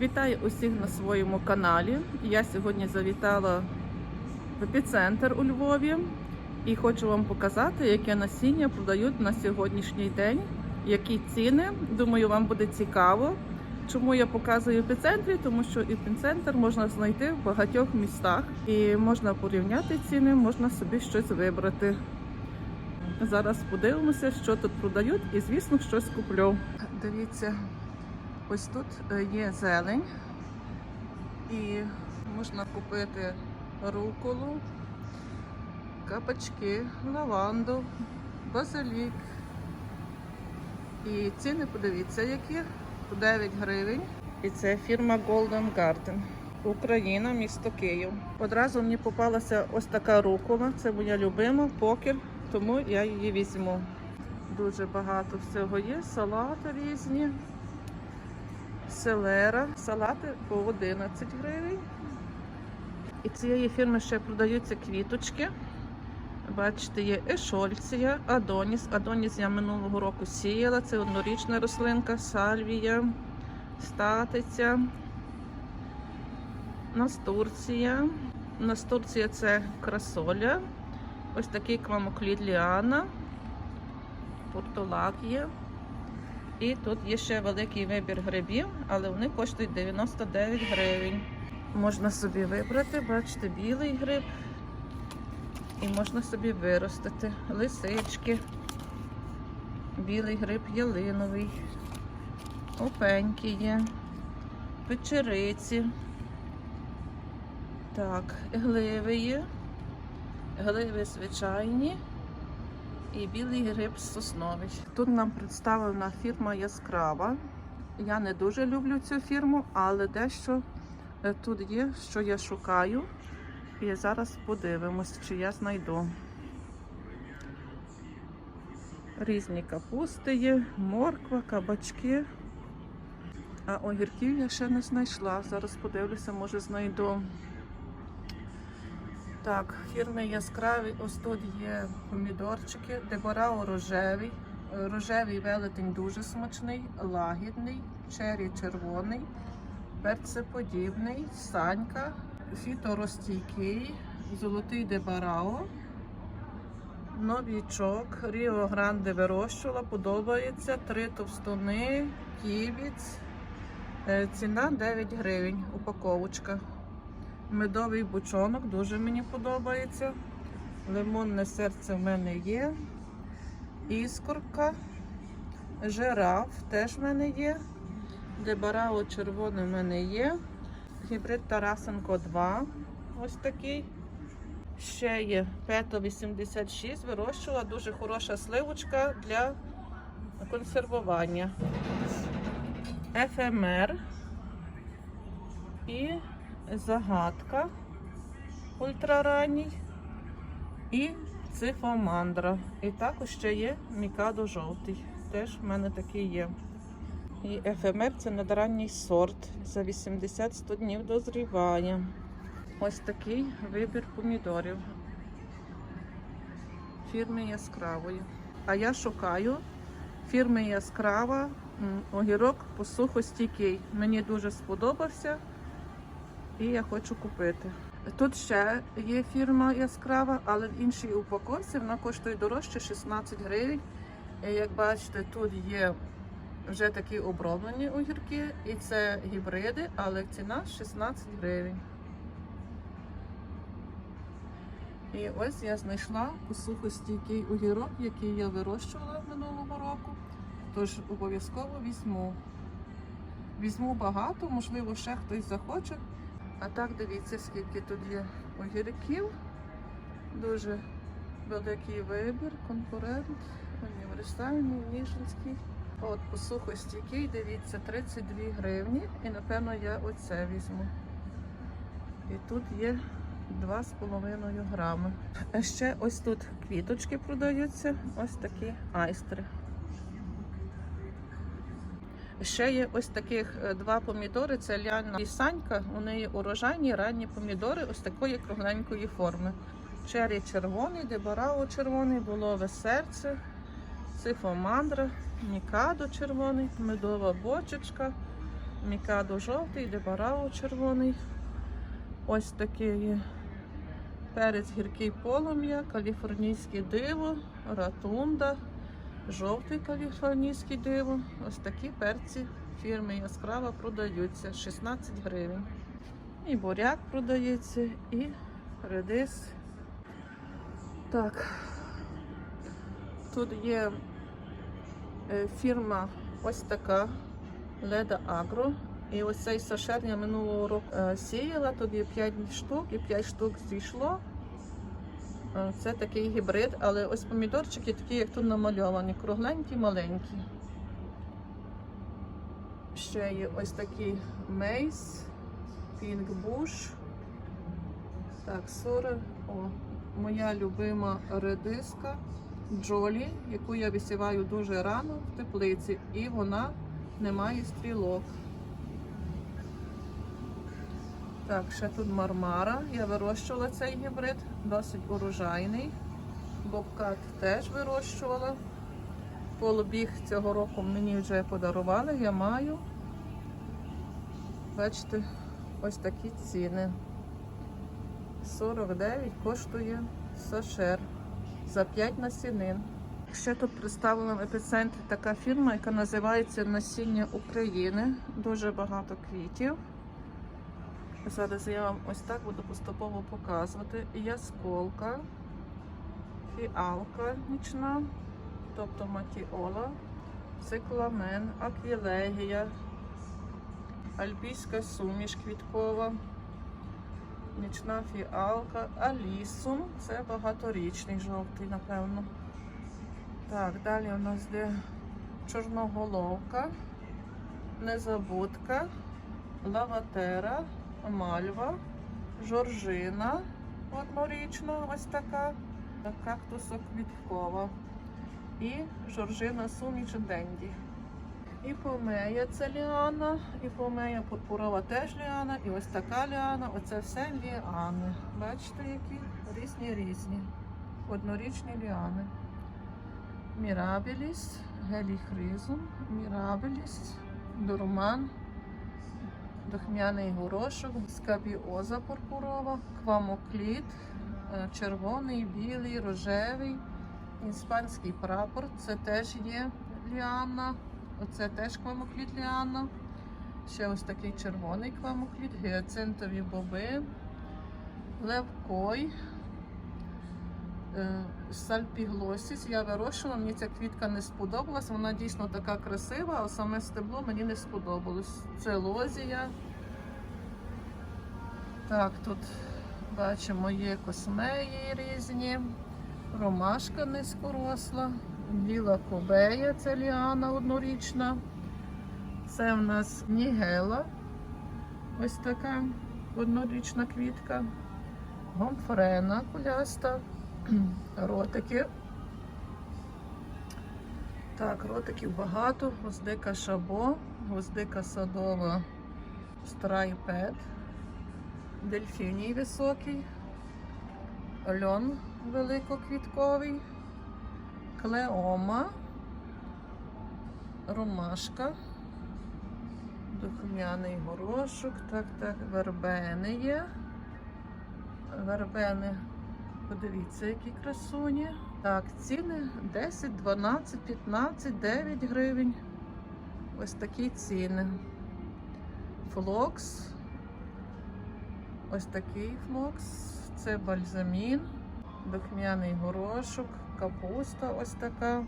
Вітаю усіх на своєму каналі. Я сьогодні завітала в епіцентр у Львові і хочу вам показати, яке насіння продають на сьогоднішній день, які ціни. Думаю, вам буде цікаво. Чому я показую епіцентрі? Тому що епіцентр можна знайти в багатьох містах і можна порівняти ціни, можна собі щось вибрати. Зараз подивимося, що тут продають, і звісно, щось куплю. Дивіться, ось тут е, є зелень, і можна купити руколу, кабачки, лаванду, базилік. І ціни подивіться, які по 9 гривень. І це фірма Golden Garden. Україна, місто Київ. Одразу мені попалася ось така рукола. Це моя любима покер, тому я її візьму. Дуже багато всього є. Салати різні, селера. Салати по 11 гривень. І цієї фірми ще продаються квіточки. Бачите, є ешольція, Адоніс. Адоніс я минулого року сіяла. Це однорічна рослинка, сальвія, статиця, настурція. Настурція це красоля. Ось такий квамоклід ліана, портулак є. І тут є ще великий вибір грибів, але вони коштують 99 гривень. Можна собі вибрати, бачите, білий гриб. І можна собі виростити лисички, білий гриб ялиновий, опеньки є, печериці. Так, гливи є, гливи звичайні і білий гриб сосновий. Тут нам представлена фірма Яскрава. Я не дуже люблю цю фірму, але дещо е, тут є, що я шукаю. І зараз подивимось, чи я знайду. Різні капусти є, морква, кабачки. А огірків я ще не знайшла. Зараз подивлюся, може знайду. Так, фірми яскраві. Ось тут є помідорчики, деборао рожевий. Рожевий велетень дуже смачний, лагідний, чері червоний, перцеподібний, санька, фіторостійкий, золотий дебарао, новічок, Ріо Гранде вирощувала, подобається, три товстуни, ківіць, Е, ціна 9 гривень, упаковочка. Медовий бучонок дуже мені подобається. Лимонне серце в мене є. Іскорка, жираф теж в мене є. Дебарао червоне в мене є. Гібрид Тарасенко 2. Ось такий. Ще є Пето 86. Вирощувала дуже хороша сливочка для консервування. ФМР і загадка ультраранній і цифомандра. І також ще є мікадо жовтий. Теж в мене такий є. І ефемер це надранній сорт. За 80-100 днів дозрівання. Ось такий вибір помідорів. Фірми яскравої. А я шукаю фірми яскрава огірок посухостійкий. Мені дуже сподобався і я хочу купити. Тут ще є фірма яскрава, але в іншій упаковці вона коштує дорожче 16 гривень. І як бачите, тут є вже такі оброблені огірки, і це гібриди, але ціна 16 гривень. І ось я знайшла посухостійкий огірок, який я вирощувала минулого року. Тож обов'язково візьму. Візьму багато, можливо, ще хтось захоче. А так дивіться, скільки тут є огірків. Дуже великий вибір, конкурент, універсальний, ніжинський. От посухостійкий, дивіться, 32 гривні. І напевно я оце візьму. І тут є 2,5 грами. А ще ось тут квіточки продаються, ось такі айстри. Ще є ось таких е, два помідори. Це Ляна і Санька. У неї урожайні ранні помідори ось такої кругленької форми. Чері червоний, деборао червоний, булове серце, цифомандра, мікадо червоний, медова бочечка, Мікадо жовтий, дебарао червоний. Ось такий є перець гіркий полум'я, каліфорнійське диво, ратунда, жовтий каліфорнійське диво. Ось такі перці фірми яскрава продаються 16 гривень. І буряк продається, і редис. Так, тут є е, фірма ось така Леда Агро. І ось цей сашер минулого року е, сіяла, тут є 5 штук і 5 штук зійшло. Е, Це такий гібрид, але ось помідорчики такі, як тут намальовані, кругленькі, маленькі. Ще є ось такий мейс, пінк буш. Так, 40. О, моя любима редиска Джолі, яку я висіваю дуже рано в теплиці, і вона не має стрілок. Так, ще тут мармара. Я вирощувала цей гібрид, досить урожайний. Бобкат теж вирощувала. Полубіг цього року мені вже подарували, я маю. Бачите, ось такі ціни. 49 коштує сашер за 5 насінин. Ще тут представлена в епіцентрі така фірма, яка називається Насіння України. Дуже багато квітів. Зараз я вам ось так буду поступово показувати. Ясколка, фіалка нічна, тобто матіола, цикламен, аквілегія, альпійська суміш квіткова, нічна фіалка, алісум. Це багаторічний жовтий, напевно. Так, далі у нас де чорноголовка, незабудка, лаватера, мальва, жоржина однорічна, ось така, кактусоквіткова і жоржина суміч денді. І помея це ліана, і помея пурпурова теж ліана, і ось така ліана. Оце все ліани. Бачите, які різні різні. Однорічні ліани. Мірабеліс, геліхризум, мірабеліс, дурман, духмяний горошок, скабіоза пурпурова, квамокліт, е, червоний, білий, рожевий, іспанський прапор, це теж є ліана, оце теж квамокліт ліана. Ще ось такий червоний квамокліт, гіацинтові боби, левкой, сальпіглосіс. Я вирощувала, мені ця квітка не сподобалась. Вона дійсно така красива, а саме стебло мені не сподобалось. Це лозія. Так, тут бачимо є космеї різні, ромашка низькоросла, біла кобея, це ліана однорічна. Це в нас нігела. Ось така однорічна квітка. Гомфрена куляста. Ротики. Так, ротиків багато. Гвоздика шабо, гвоздика садова страйпет, дельфіній високий, льон великоквітковий, клеома, ромашка, духмяний горошок, так, так, вербени є. Вербени Подивіться, які красуні. Так, ціни 10, 12, 15, 9 гривень. Ось такі ціни. Флокс. Ось такий флокс. Це бальзамін, духмяний горошок, капуста ось така.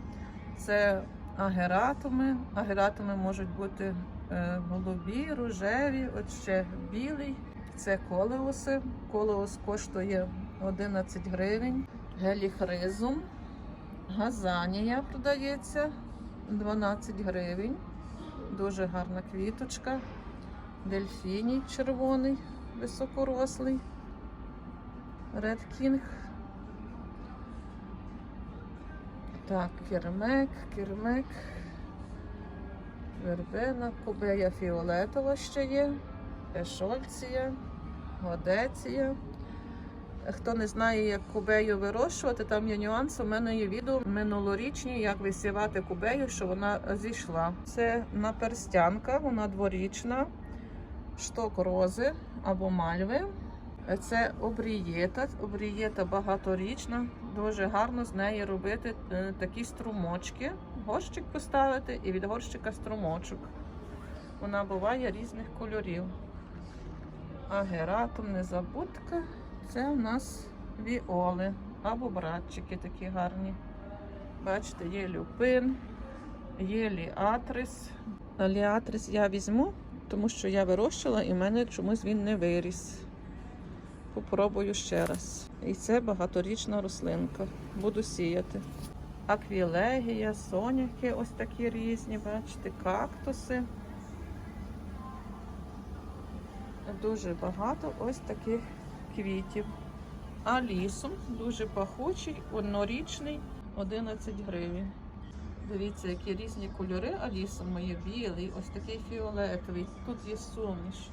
Це агератуми. Агератуми можуть бути е, голубі, рожеві, от ще білий. Це колеуси. Колеус коштує 11 гривень. Геліхризум. Газанія продається 12 гривень. Дуже гарна квіточка. Дельфіній червоний, високорослий. Ред Кінг. Так, кермек, кермек. Вербена, кубея фіолетова ще є. Ешольція, годеція. Хто не знає, як кубею вирощувати, там є нюанс. У мене є відео минулорічні, як висівати кубею, що вона зійшла. Це наперстянка, вона дворічна, шток рози або мальви. Це обрієта. Обрієта багаторічна. Дуже гарно з неї робити е, такі струмочки. Горщик поставити і від горщика струмочок. Вона буває різних кольорів. Агератум, незабудка. Це у нас віоли або братчики такі гарні. Бачите, є люпин, є ліатрис. Ліатрис я візьму, тому що я вирощила і в мене чомусь він не виріс. Попробую ще раз. І це багаторічна рослинка. Буду сіяти. Аквілегія, соняхи ось такі різні, бачите, кактуси. Дуже багато ось таких квітів. А лісом дуже пахучий, однорічний, 11 гривень. Дивіться, які різні кольори алісом є білий, ось такий фіолетовий. Тут є суміш.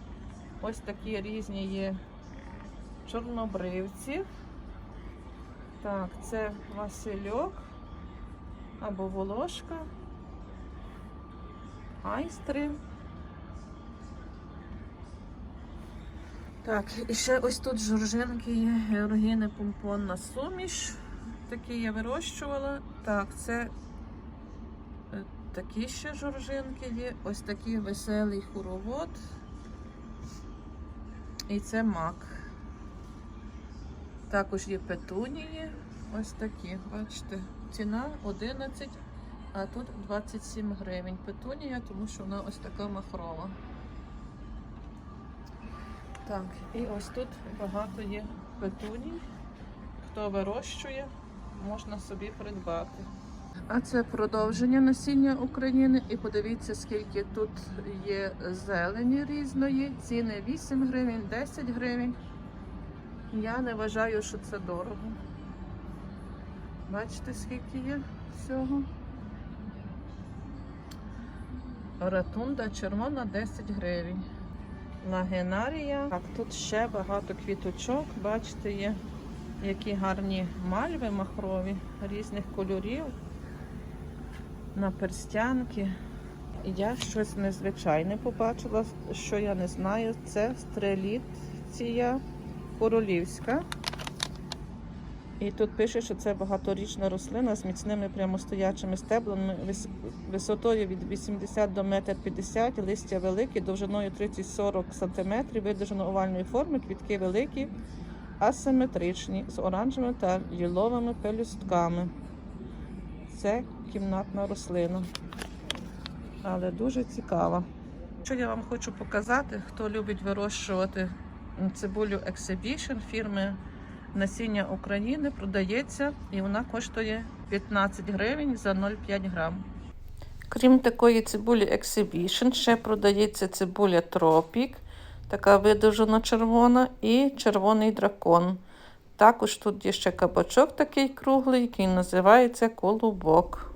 Ось такі різні є чорнобривці. Так, це Васильок або волошка, айстри. Так, і ще ось тут жоржинки є, георгіни помпонна суміш. Такі я вирощувала. Так, це е, такі ще жоржинки є. Ось такий веселий хоровод. І це мак. Також є петунії. Ось такі, бачите, ціна 11, а тут 27 гривень. Петунія, тому що вона ось така махрова. Так, і ось тут багато є петуній. Хто вирощує, можна собі придбати. А це продовження насіння України. І подивіться, скільки тут є зелені різної. Ціни 8 гривень, 10 гривень. Я не вважаю, що це дорого. Бачите, скільки є всього? Ратунда червона 10 гривень. Лагенарія. Так, тут ще багато квіточок. Бачите, є які гарні мальви махрові різних кольорів. На перстянки. Я щось незвичайне побачила, що я не знаю. Це стреліція королівська. І тут пише, що це багаторічна рослина з міцними прямостоячими стеблами висотою від 80 до 1,50 м, листя великі, довжиною 30-40 см, видержано овальної форми, квітки великі, асиметричні, з оранжевими та ліловими пелюстками. Це кімнатна рослина. Але дуже цікава. Що я вам хочу показати, хто любить вирощувати цибулю Exhibition фірми Насіння України продається і вона коштує 15 гривень за 0,5 грам. Крім такої цибулі Exhibition, ще продається цибуля Тропік, така видовжена червона, і червоний дракон. Також тут є ще кабачок такий круглий, який називається колубок.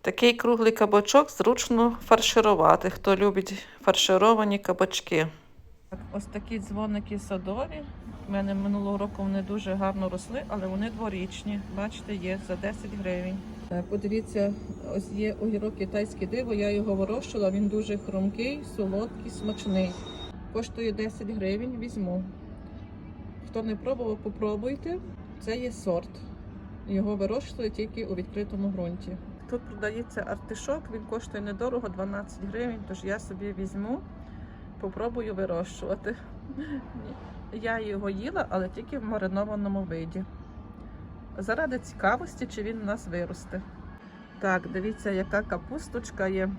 Такий круглий кабачок зручно фарширувати, хто любить фаршировані кабачки. Ось такі дзвоники садові. У мене минулого року вони дуже гарно росли, але вони дворічні. Бачите, є за 10 гривень. Е, Подивіться, ось є огірок китайське диво. Я його вирощувала. Він дуже хрумкий, солодкий, смачний. Коштує 10 гривень. Візьму. Хто не пробував, попробуйте. Це є сорт. Його вирощують тільки у відкритому ґрунті. Тут продається артишок, він коштує недорого 12 гривень, тож я собі візьму, попробую вирощувати. Я його їла, але тільки в маринованому виді. Заради цікавості, чи він у нас виросте. Так, дивіться, яка капусточка є.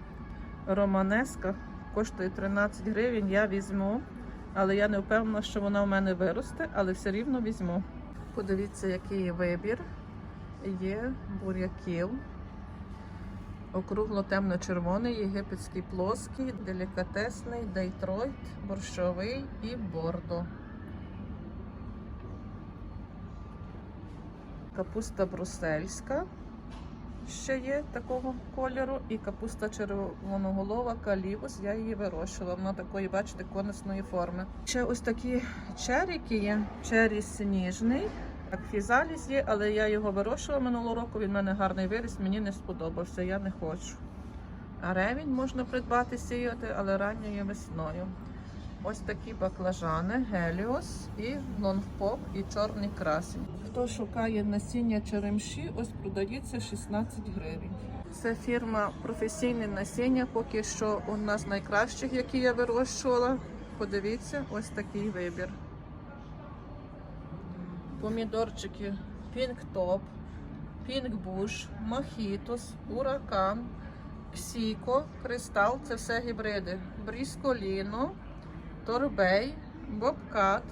Романеска. Коштує 13 гривень. Я візьму. Але я не впевнена, що вона у мене виросте, але все рівно візьму. Подивіться, який вибір. Є буряків. Округло темно-червоний, єгипетський плоский, делікатесний, дейтройт, борщовий і бордо. Капуста брусельська. ще є такого кольору, і капуста червоноголова калібус. Я її вирощувала. Вона такої, бачите, конусної форми. Ще ось такі черіки є. Чері сніжний. Так, фізаліс є, але я його вирощувала минулого року. Він в мене гарний виріс, мені не сподобався, я не хочу. А ревінь можна придбати сіяти, але ранньою весною. Ось такі баклажани, геліос і лонгпоп, і чорний красень. Хто шукає насіння черемші, ось продається 16 гривень. Це фірма професійне насіння, поки що у нас найкращих, які я вирощувала. Подивіться, ось такий вибір. Помідорчики Pink Bush, Мохітос, Уракан, Ксіко, Кристал це все гібриди. Брісколіно, Торбей, Бобкат,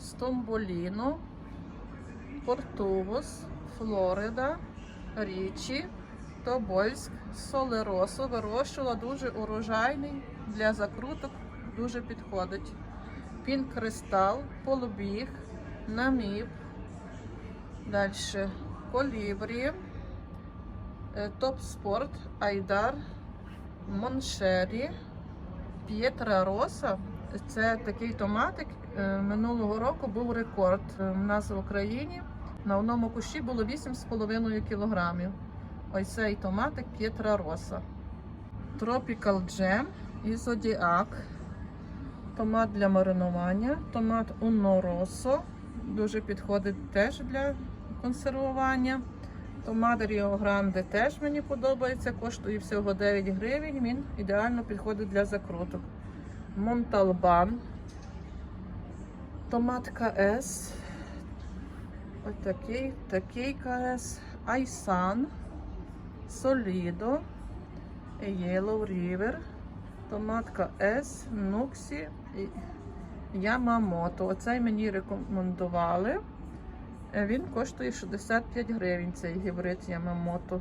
Стомболіно, Портувус, Флорида, Річі, Тобольськ, Солеросо. Вирощувала дуже урожайний для закруток, дуже підходить. Пінк Кристал, Полубіг, Наміб, далі Колібрі, е, Топ Спорт, Айдар, Моншері, П'єтра Роса. Це такий томатик. е, Минулого року був рекорд е, в нас в Україні. На одному кущі було 8,5 кілограмів. Ось цей томатик П'єтра Роса. Tropical Jam і Zodiac. Томат для маринування, томат Rosso. Дуже підходить теж для консервування. Томат Rio Grande теж мені подобається, коштує всього 9 гривень. Він ідеально підходить для закруток. Монталбан. Томат КС. Ось такий, такий КС. Айсан. Солідо. Yellow River. Томатка С, Нуксі, і Ямамото. Оцей мені рекомендували. Він коштує 65 гривень, цей гібрид Ямамото.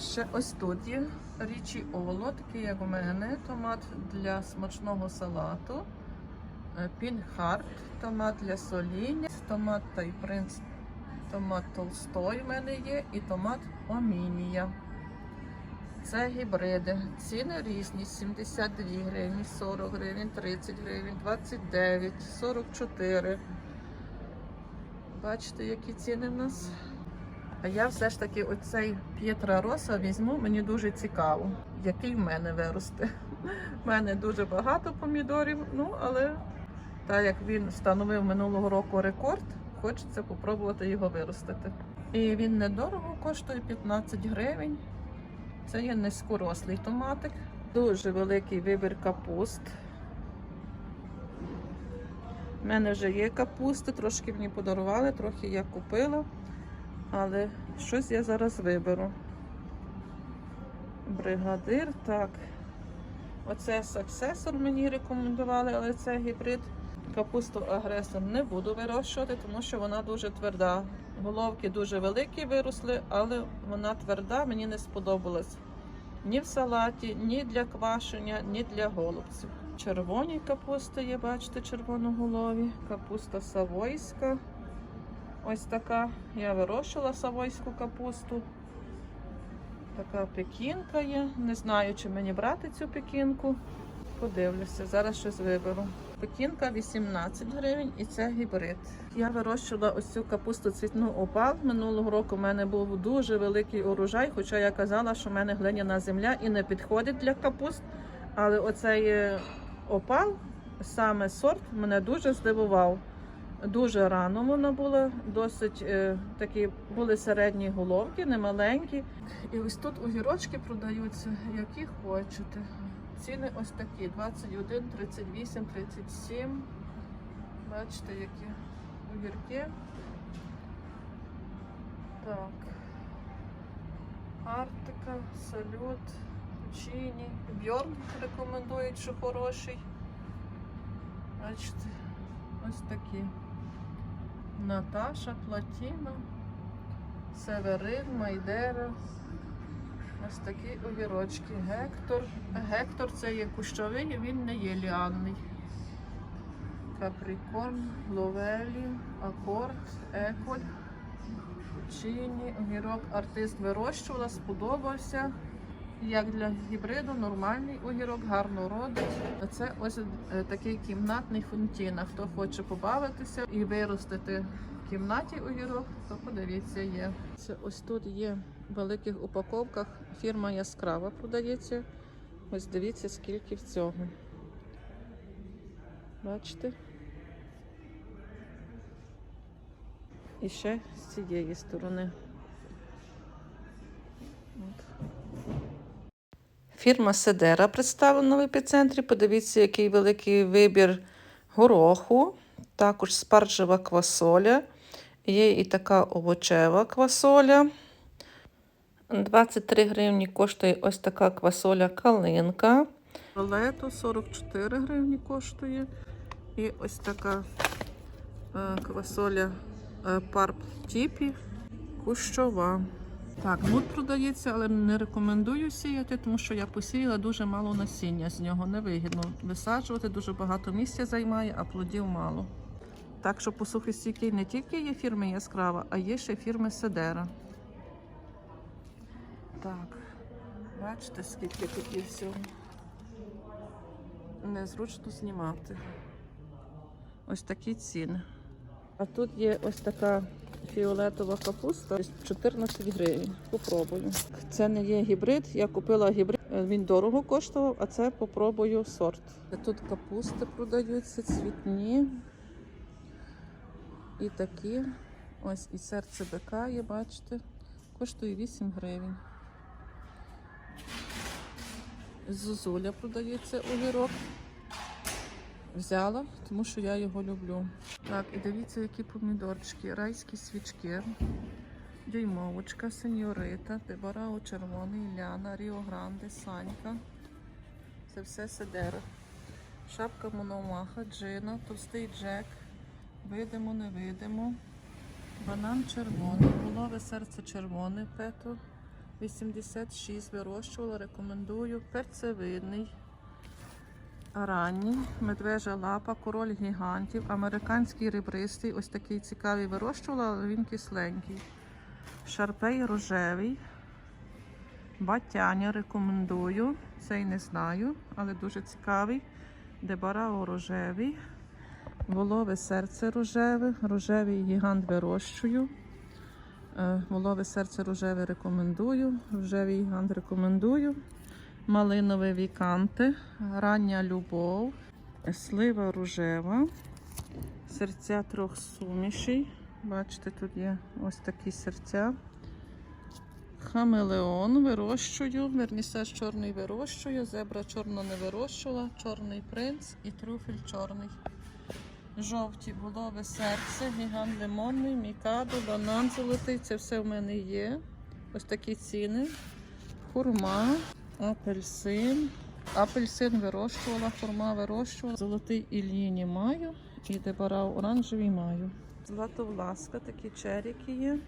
Ще ось тут є річі Оло, такий як у мене. Томат для смачного салату. Е, Пінхарт, томат для соління, томат Тайпринц, томат Толстой в мене є і томат Омінія. Це гібриди. Ціни різні: 72 гривні, 40 гривень, 30 гривень, 29, 44. Бачите, які ціни в нас? А я все ж таки оцей П'єтра Роса візьму, мені дуже цікаво, який в мене виросте. У мене дуже багато помідорів, ну але так як він встановив минулого року рекорд, хочеться спробувати його виростити. І він недорого коштує 15 гривень. Це є низькорослий томатик. Дуже великий вибір капуст. У мене вже є капусти, трошки мені подарували, трохи я купила, але щось я зараз виберу. Бригадир, так. Оце саксесор мені рекомендували, але це гібрид. Капусту агресор не буду вирощувати, тому що вона дуже тверда. Головки дуже великі виросли, але вона тверда, мені не сподобалась. Ні в салаті, ні для квашення, ні для голубців. Червоні капусти є, бачите, червоноголові. Капуста савойська. Ось така. Я вирощувала савойську капусту. Така пекінка є. Не знаю, чи мені брати цю пекінку. Подивлюся, зараз щось виберу. Пекінка 18 гривень і це гібрид. Я вирощувала ось цю капусту цвітну опал. Минулого року в мене був дуже великий урожай, хоча я казала, що в мене глиняна земля і не підходить для капуст. Але оцей е, опал, саме сорт, мене дуже здивував. Дуже рано воно було, досить е, такі були середні головки, не маленькі. І ось тут огірочки продаються, які хочете. Ціни ось такі: 21, 38, 37. Бачите, які огірки. Так. Артика, салют, Чіні. Бьорн рекомендують, що хороший. Бачите, ось такі. Наташа, Платіна, Северин, Майдера. Ось такі огірочки. Гектор. Гектор це є кущовий, він не є ліанний. Каприкорн, Ловелі, Акорд, Еколь. Чині, огірок артист вирощувала, сподобався. Як для гібриду, нормальний огірок, гарно родить. Це ось е, такий кімнатний фунтіна. Хто хоче побавитися і виростити в кімнаті огірок, то подивіться, є. Це ось тут є в великих упаковках. Фірма яскрава продається. Ось дивіться, скільки в цього. Бачите? І ще з цієї сторони. От. Фірма Седера представлена в епіцентрі. Подивіться, який великий вибір гороху, також спаржева квасоля. Є і така овочева квасоля. 23 гривні коштує ось така квасоля калинка. Ролето 44 гривні коштує. І ось така е, квасоля е, парп тіпі кущова. Так, нут продається, але не рекомендую сіяти, тому що я посіяла дуже мало насіння з нього. Невигідно висаджувати, дуже багато місця займає, а плодів мало. Так що посухостійкий не тільки є фірми яскрава, а є ще фірми Седера. Так, бачите, скільки тут є всього. Незручно знімати. Ось такі ціни. А тут є ось така фіолетова капуста 14 гривень. Попробую. Це не є гібрид. Я купила гібрид. е, Він дорого коштував, а це попробую сорт. Тут капусти продаються, цвітні. І такі. Ось і серце бика є, бачите. Коштує 8 гривень. Зозуля продається огірок. Взяла, тому що я його люблю. Так, і дивіться, які помідорчики, райські свічки, дюймовочка, сеньорита, дебарао червоний, ляна, Ріо Гранде, Санька. Це все седера. Шапка мономаха, джина, товстий джек. Видимо, не видимо. Банан червоний, голове серце червоне, пето 86 вирощувала, рекомендую. Перцевидний. Ранній, медвежа лапа, король гігантів, американський ребристий, ось такий цікавий вирощувала, але він кисленький. Шарпей рожевий. Батяня рекомендую. Цей не знаю, але дуже цікавий. Дебарао рожевий. Волове серце рожеве, рожевий гігант вирощую. Е, Волове серце рожеве рекомендую. Рожевий гігант рекомендую. Малинове віканте, рання любов, слива рожева, серця трьох сумішей. Бачите, тут є ось такі серця. Хамелеон вирощую, вернісаж чорний вирощую, зебра чорна не вирощувала, чорний принц і трюфель чорний. Жовті булове серце, гігант лимонний, мікадо, банан золотий. Це все в мене є. Ось такі ціни. Хурма, апельсин. Апельсин вирощувала, хурма вирощувала. Золотий ільїні маю і дебарав оранжевий маю. Златовласка, такі черіки є.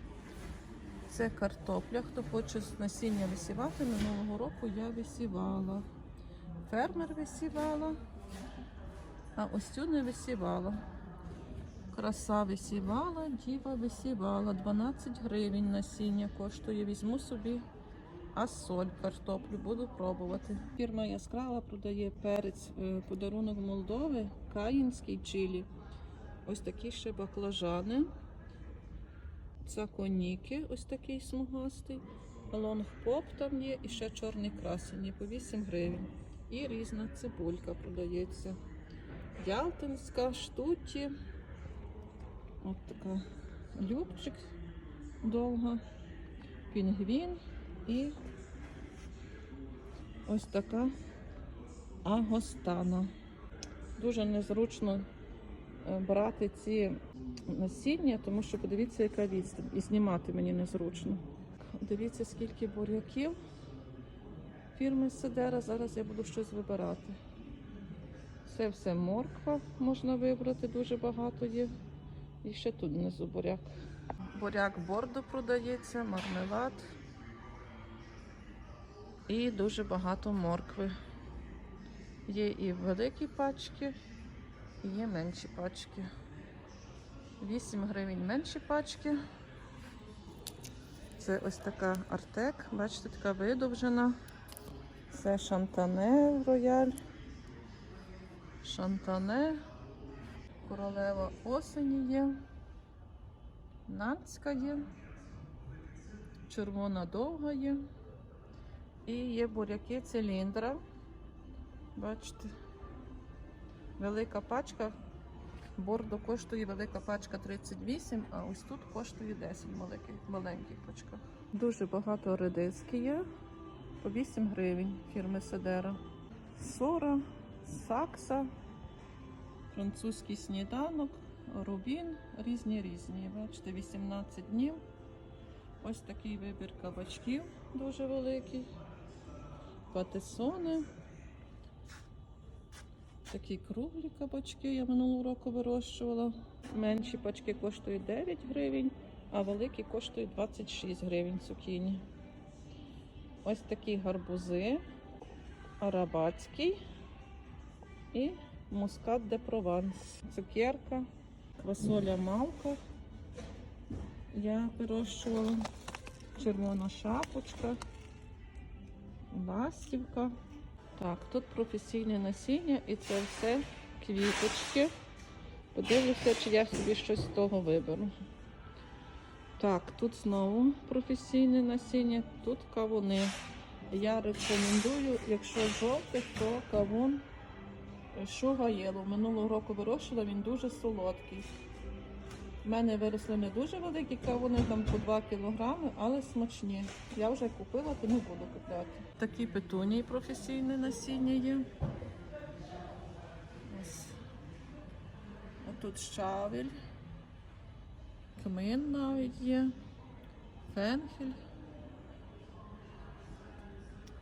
Це картопля. Хто хоче насіння висівати, минулого року я висівала. Фермер висівала, а ось цю не висівала. Краса висівала, діва висівала. 12 гривень насіння коштує. Візьму собі а соль, картоплю буду пробувати. Фірма Яскрава продає перець е, подарунок Молдови, каїнський чилі. Ось такі ще баклажани. Цаконіки, ось такий смугастий. Лонгпоп там є і ще чорний красені по 8 гривень. І різна цибулька продається. Ялтинська, штуті. От така любчик довга. Пінгвін. І ось така агостана. Дуже незручно е, брати ці насіння, тому що подивіться, яка відстань. І знімати мені незручно. Дивіться, скільки буряків фірми Седера. Зараз я буду щось вибирати. Це все морква можна вибрати, дуже багато є. І ще тут внизу буряк. Буряк бордо продається, мармелад. І дуже багато моркви. Є і великі пачки, і є менші пачки. 8 гривень менші пачки. Це ось така артек, бачите, така видовжена. Це шантане рояль. Шантане. Королева осені є. Нанська є. Червона довга є. І є буряки циліндра. Бачите. Велика пачка. Бордо коштує велика пачка 38, а ось тут коштує 10 маленьких, маленьких пачках. Дуже багато редиски є. По 8 гривень фірми Седера. Сора, сакса, французький сніданок, рубін, різні різні. Бачите, 18 днів. Ось такий вибір кабачків дуже великий. Патисони. Такі круглі кабачки я минулого року вирощувала. Менші пачки коштують 9 гривень, а великі коштують 26 гривень цукіні. Ось такі гарбузи, арабатський і мускат де прованс. Цукерка, квасоля малка. Я вирощувала. Червона шапочка, ластівка. Так, тут професійне насіння і це все квіточки. Подивлюся, чи я собі щось з того виберу. Так, тут знову професійне насіння, тут кавуни. Я рекомендую, якщо жовтий, то кавун шугаєло. Минулого року вирощувала, він дуже солодкий. У мене виросли не дуже великі кавуни, там по 2 кілограми, але смачні. Я вже купила, то не буду купляти. Такі петунії професійне насіння є. Ось. Отут щавель. Кмин навіть є. Фенхель.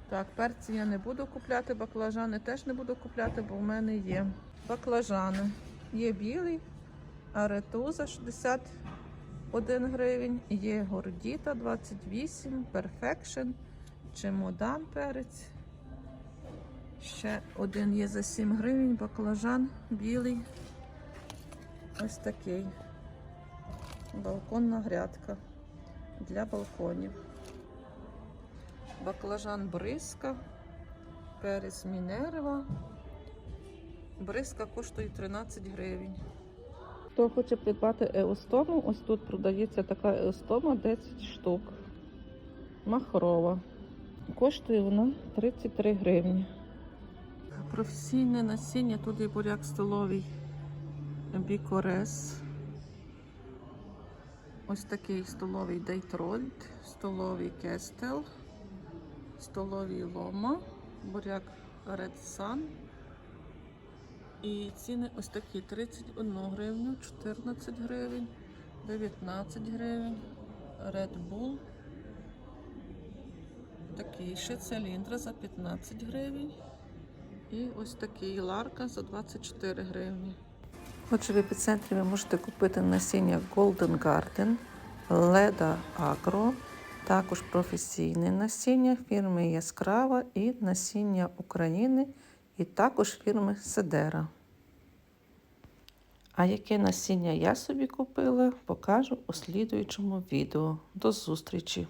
Так, перці я не буду купляти, баклажани теж не буду купляти, бо в мене є баклажани. Є білий, аретуза 61 гривень, є гордіта 28, перфекшн, чемодан перець. Ще один є за 7 гривень, баклажан білий. Ось такий. Балконна грядка для балконів. Баклажан бриска, перець мінерва. Бриска коштує 13 гривень. Хто хоче придбати еостому, ось тут продається така еостома 10 штук. Махрова. Коштує вона 33 гривні. Професійне насіння, тут є буряк столовий бікорес. Ось такий столовий дейтрольд, столовий кестел, столовий лома, буряк Red Sun. І ціни ось такі 31 гривню, 14 гривень, 19 гривень, Red Bull. Такий ще циліндра за 15 гривень. І ось такий ларка за 24 гривні. Отже, в епіцентрі ви можете купити насіння Golden Garden, Leda Agro, також професійне насіння фірми Яскрава і насіння України, і також фірми Седера. А яке насіння я собі купила, покажу у слідуючому відео. До зустрічі!